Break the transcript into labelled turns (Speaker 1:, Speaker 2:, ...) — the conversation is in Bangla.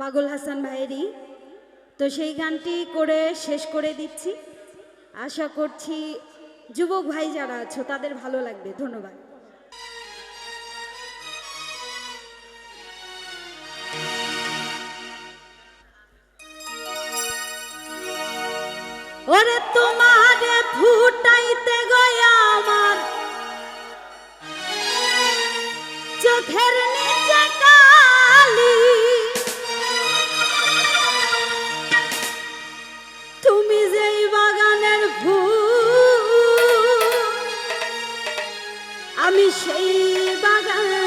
Speaker 1: পাগল হাসান ভাইয়েরই। তো সেই গানটি করে শেষ করে দিচ্ছি। আশা করছি যুবক ভাই যারা আছো, তাদের ভালো লাগবে। ধন্যবাদ। ওরে তোমারে ফুটাইতে গয়া আমার। চোখের আমি সেই বাগানের